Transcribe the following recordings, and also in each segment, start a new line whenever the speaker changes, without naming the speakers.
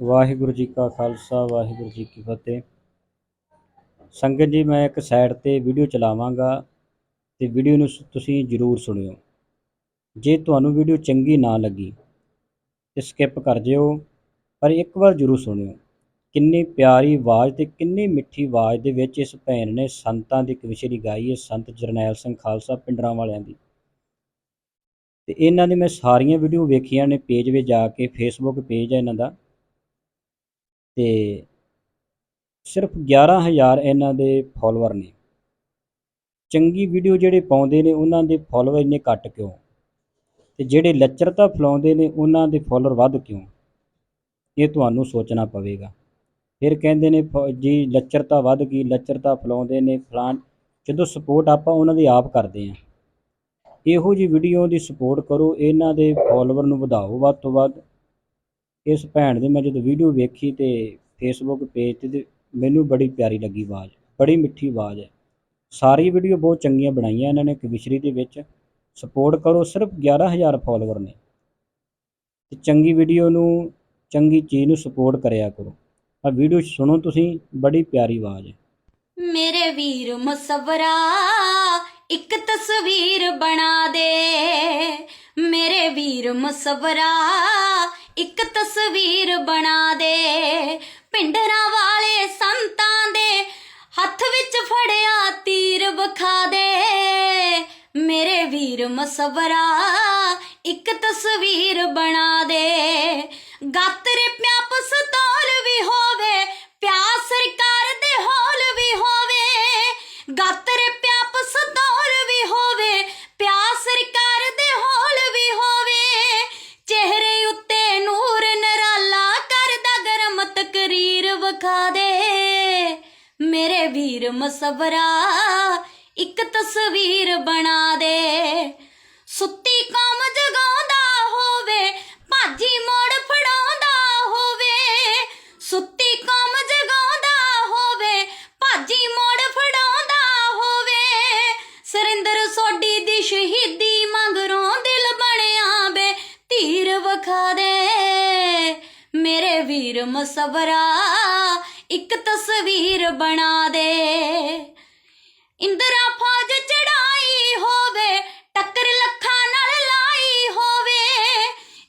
ਵਾਹਿਗੁਰੂ ਜੀ ਕਾ ਖਾਲਸਾ, ਵਾਹਿਗੁਰੂ ਜੀ ਕੀ ਫਤਿਹ। ਸੰਗਤ ਜੀ, ਮੈਂ ਇੱਕ ਸਾਈਡ ਤੇ ਵੀਡੀਓ ਚਲਾਵਾਂਗਾ ਤੇ ਵੀਡੀਓ ਨੂੰ ਤੁਸੀਂ ਜਰੂਰ ਸੁਣਿਓ। ਜੇ ਤੁਹਾਨੂੰ ਵੀਡੀਓ ਚੰਗੀ ਨਾ ਲੱਗੀ ਤੇ ਸਕਿਪ ਕਰ ਜਿਓ, ਪਰ ਇੱਕ ਵਾਰ ਜਰੂਰ ਸੁਣਿਓ। ਕਿੰਨੀ ਪਿਆਰੀ ਆਵਾਜ਼ ਤੇ ਕਿੰਨੀ ਮਿੱਠੀ ਆਵਾਜ਼ ਦੇ ਵਿੱਚ ਇਸ ਭੈਣ ਨੇ ਸੰਤਾਂ ਦੀ ਕਵਿਸ਼ਰੀ ਗਾਈ ਹੈ, ਸੰਤ ਜਰਨੈਲ ਸਿੰਘ ਖਾਲਸਾ ਪਿੰਡਰਾਂ ਵਾਲਿਆਂ ਦੀ। ਤੇ ਇਹਨਾਂ ਦੀ ਮੈਂ ਸਾਰੀਆਂ ਵੀਡੀਓ ਵੇਖੀਆਂ ਨੇ ਪੇਜ 'ਤੇ ਜਾ ਕੇ ਫੇਸਬੁੱਕ ਪੇਜ ਹੈ ਇਹਨਾਂ ਦਾ। ਤੇ ਸਿਰਫ 11000 ਇਹਨਾਂ ਦੇ ਫਾਲੋਅਰ ਨੇ। ਚੰਗੀ ਵੀਡੀਓ ਜਿਹੜੇ ਪਾਉਂਦੇ ਨੇ, ਉਹਨਾਂ ਦੇ ਫਾਲੋਅਰ ਇੰਨੇ ਘੱਟ ਕਿਉਂ? ਅਤੇ ਜਿਹੜੇ ਲੱਚਰਤਾ ਫੈਲਾਉਂਦੇ ਨੇ, ਉਹਨਾਂ ਦੇ ਫੋਲੋਅਰ ਵੱਧ ਕਿਉਂ? ਇਹ ਤੁਹਾਨੂੰ ਸੋਚਣਾ ਪਵੇਗਾ। ਫਿਰ ਕਹਿੰਦੇ ਨੇ, ਫ- ਜੀ, ਲੱਚਰਤਾ ਵੱਧ ਗਈ, ਲੱਚਰਤਾ ਫੈਲਾਉਂਦੇ ਨੇ, ਫਲਾਣ, ਜਦੋਂ ਸਪੋਰਟ ਆਪਾਂ ਉਹਨਾਂ ਦੀ ਆਪ ਕਰਦੇ ਹਾਂ। ਇਹੋ ਜਿਹੀ ਵੀਡੀਓ ਦੀ ਸਪੋਰਟ ਕਰੋ, ਇਹਨਾਂ ਦੇ ਫਾਲੋਅਰ ਨੂੰ ਵਧਾਓ ਵੱਧ ਤੋਂ ਵੱਧ। ਇਸ ਭੈਣ ਦੀ ਮੈਂ ਜਦੋਂ ਵੀਡੀਓ ਵੇਖੀ ਤੇ ਫੇਸਬੁੱਕ ਪੇਜ ਤੇ ਤੇ ਮੈਨੂੰ ਬੜੀ ਪਿਆਰੀ ਲੱਗੀ ਆਵਾਜ਼, ਬੜੀ ਮਿੱਠੀ ਆਵਾਜ਼ ਹੈ। ਸਾਰੀ ਵੀਡੀਓ ਬਹੁਤ ਚੰਗੀਆਂ ਬਣਾਈਆਂ ਇਹਨਾਂ ਨੇ ਕਵਿਸ਼ਰੀ ਦੇ ਵਿੱਚ। ਸਪੋਰਟ ਕਰੋ, ਸਿਰਫ 11000 ਫਾਲੋਅਰ ਨੇ। ਤੇ ਚੰਗੀ ਵੀਡੀਓ ਨੂੰ, ਚੰਗੀ ਚੀਜ਼ ਨੂੰ ਸਪੋਰਟ ਕਰਿਆ ਕਰੋ। ਆ ਵੀਡੀਓ ਸੁਣੋ ਤੁਸੀਂ, ਬੜੀ ਪਿਆਰੀ ਆਵਾਜ਼ ਹੈ।
ਮੇਰੇ ਵੀਰ ਮਸਵਰਾ, ਇੱਕ ਤਸਵੀਰ ਬਣਾ ਦੇ। ਮੇਰੇ ਵੀਰ ਮਸਵਰਾ ਇੱਕ ਤਸਵੀਰ ਬਣਾ ਦੇ। ਪਿੰਡਰਾਂ ਵਾਲੇ ਸੰਤਾਂ ਦੇ ਹੱਥ ਵਿੱਚ ਫੜਿਆ ਤੀਰ ਵਿਖਾ ਦੇ। ਮੇਰੇ ਵੀਰ ਮਸਵਰਾ, ਇੱਕ ਤਸਵੀਰ ਬਣਾ ਦੇ। ਗਾਤਰੇ ਪਿਆ ਪਸਤੌਲ ਵਿਖਾ ਦੇ। ਮੇਰੇ ਵੀਰ ਮਸਵਰਾ, ਇੱਕ ਤਸਵੀਰ ਬਣਾ ਦੇ। ਸੁੱਤੀ ਕੌਮ ਜਗਾਉਂਦਾ ਹੋਵੇ, ਭਾਜੀ ਮੋੜ ਫੜਾਉਂਦਾ ਹੋਵੇ। ਸੁੱਤੀ ਕੌਮ ਜਗਾਉਂਦਾ ਹੋਵੇ, ਭਾਜੀ ਮੋੜ ਫੜਾਉਂਦਾ ਹੋਵੇ। ਸਰਿੰਦਰ ਸੋਢੀ ਦੀ ਸ਼ਹੀਦੀ ਮੰਗ ਮੇਰੇ ਮਸਵਰਾ, ਇੱਕ ਤਸਵੀਰ ਬਣਾ ਦੇ। ਇੰਦਰਾ ਫੌਜ ਚੜਾਈ ਹੋਵੇ, ਟੱਕਰ ਲੱਖਾਂ ਨਾਲ ਲਾਈ ਹੋਵੇ।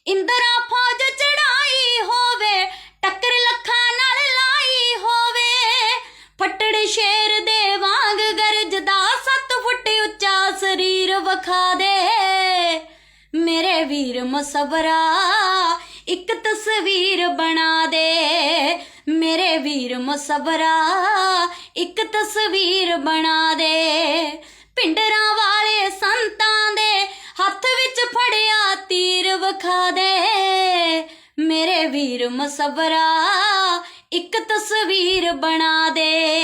ਇੰਦਰਾ ਫੌਜ ਚੜਾਈ ਹੋਵੇ, ਟੱਕਰ ਲੱਖਾਂ ਨਾਲ ਲਾਈ ਹੋਵੇ। ਫੱਟੜ ਸ਼ੇਰ ਦੇ ਵਾਂਗ ਗਰਜਦਾ 7 ਫੁੱਟ ਉੱਚਾ ਸਰੀਰ ਵਖਾ ਦੇ। ਮੇਰੇ ਵੀਰ ਮਸਵਰਾ ਇੱਕ ਤਸਵੀਰ ਬਣਾ ਦੇ। ਮੇਰੇ ਵੀਰ ਮਸਵਰਾ, ਇੱਕ ਤਸਵੀਰ ਬਣਾ ਦੇ। ਪਿੰਡਰਾਂ ਵਾਲੇ ਸੰਤਾਂ ਦੇ ਹੱਥ ਵਿੱਚ ਫੜਿਆ ਤੀਰ ਵਿਖਾ ਦੇ। ਮੇਰੇ ਵੀਰ ਮਸਵਰਾ, ਇੱਕ ਤਸਵੀਰ ਬਣਾ ਦੇ।